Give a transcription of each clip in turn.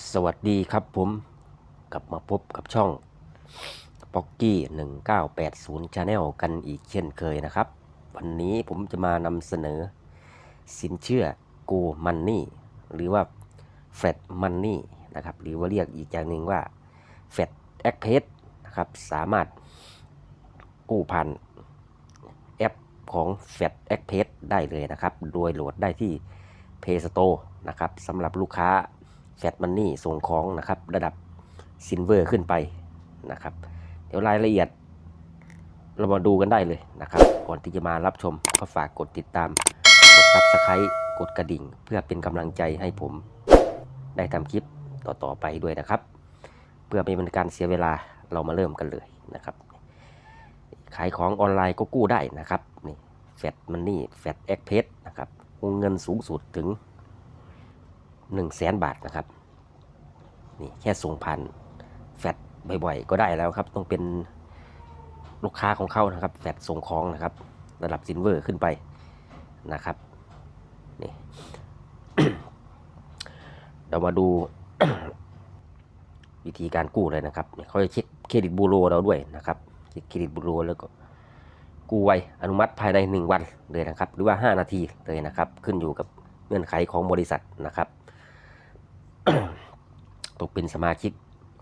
สวัสดีครับผมกลับมาพบกับช่องป๊อกกี้1980 Channel กันอีกเช่นเคยนะครับ วันนี้ผมจะมานำเสนอ สินเชื่อ Go Money หรือว่า Fed Money นะครับ หรือว่าเรียกอีกอย่างหนึ่งว่า Fed a c p a s นะครับ สามารถกู้ผ่านแอปของ Fed a c p a s ได้เลยนะครับ โดยโหลดได้ที่ Play Store นะครับสำหรับลูกค้า แฟตมันนี่ส่งของนะครับ ระดับซินเวอร์ขึ้นไปนะครับ เดี๋ยวรายละเอียดเรามาดูกันได้เลยนะครับ ก่อนที่จะมารับชมก็ฝากกดติดตาม กดซับสไครต์กดกระดิ่ง เพื่อเป็นกำลังใจให้ผมได้ทำคลิปต่อๆไปด้วยนะครับ เพื่อไม่เป็นการเสียเวลาเรามาเริ่มกันเลยนะครับ ขายของออนไลน์ก็กู้ได้นะครับนี่แฟตมันนี่แฟตเอ็กเพสนะครับวงเงินสูงสุดถึง 1 0 0 0 0แสนบาทนะครับนี่แค่ส่งผ่านแฟดบ่อยๆ ก็ได้แล้วครับ ต้องเป็นลูกค้าของเขานะครับแฟดส่งของนะครับ ระดับซินเวอร์ขึ้นไปนะครับนี่เรามาดูวิธีการกู้เลยนะครับเขาจะเช็คเครดิตบูโรเราด้วยนะครับเช็คเครดิตบูโรแล้วก็กู้ไวอนุมัติภายใน 1 วันเลยนะครับ หรือว่า 5 นาทีเลยนะครับ ขึ้นอยู่กับเงื่อนไขของบริษัทนะครับ ต้องเป็นสมาชิก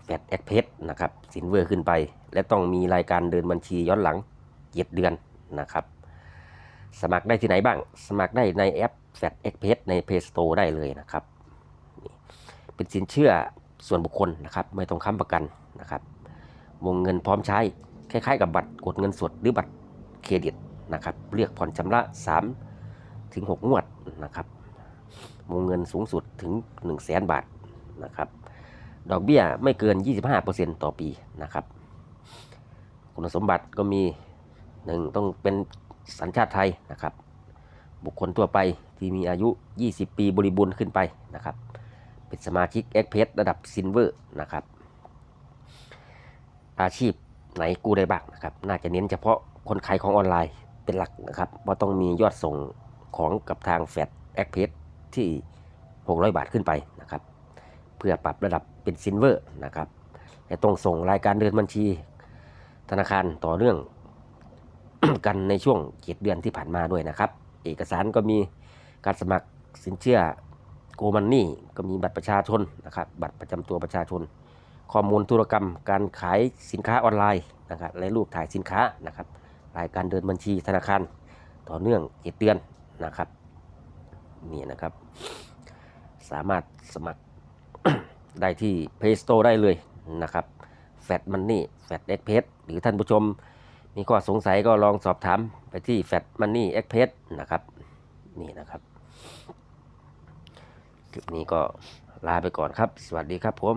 แฟดแอคเพสนะครับสินเวอร์ขึ้นไป และต้องมีรายการเดินบัญชีย้อนหลังเจ็ดเดือนนะครับ สมัครได้ที่ไหนบ้าง สมัครได้ในแอปแฟดแอคเพสใน Play Store ได้เลยนะครับ เป็นสินเชื่อส่วนบุคคลนะครับ ไม่ต้องค้ำประกันนะครับ วงเงินพร้อมใช้ คล้ายๆ กับบัตรกดเงินสดหรือบัตรเครดิตนะครับเรียกผ่อนชำระ 3 ถึง 6 งวดนะครับ วงเงินสูงสุดถึง 1 0 0 0 0แสนบาทนะครับ ดอกเบี้ยไม่เกิน 25%ต่อปีนะครับ คุณสมบัติก็มี 1 ต้องเป็นสัญชาติไทยนะครับ บุคคลทั่วไปที่มีอายุ 20 ปีบริบูรณ์ขึ้นไปนะครับ เป็นสมาชิก e x p r e s s ระดับซินเวอร์นะครับ อาชีพไหนกู้ได้บ้างนะครับ น่าจะเน้นเฉพาะคนขายของออนไลน์เป็นหลักนะครับว่าะต้องมียอดส่งของกับทางแฟดแอคเพส ที่ 600 บาทขึ้นไปนะครับเพื่อปรับระดับเป็นซินเวอร์นะครับและต้องส่งรายการเดินบัญชี ธนาคารต่อเนื่องกันในช่วงเจ็ดเดือนที่ผ่านมาด้วยนะครับ เอกสารก็มีการสมัครสินเชื่อโกมันนี่ก็มีบัตรประชาชนนะครับ บัตรประจำตัวประชาชน ข้อมูลธุรกรรม การขายสินค้าออนไลน์นะครับและรูปถ่ายสินค้านะครับ รายการเดินบัญชีธนาคารต่อเนื่องเจ็ดเดือนนะครับ นี่นะครับ สามารถสมัครได้ที่ Play Store ได้เลยนะครับแฟดมันนี่แฟดเอ็กเพสหรือท่านผู้ชมมีข้อสงสัยก็ลองสอบถามไปที่แฟดมันนี่เอ็กเพสนะครับนี่นะครับคลิปนี้ก็ลาไปก่อนครับ สวัสดีครับผม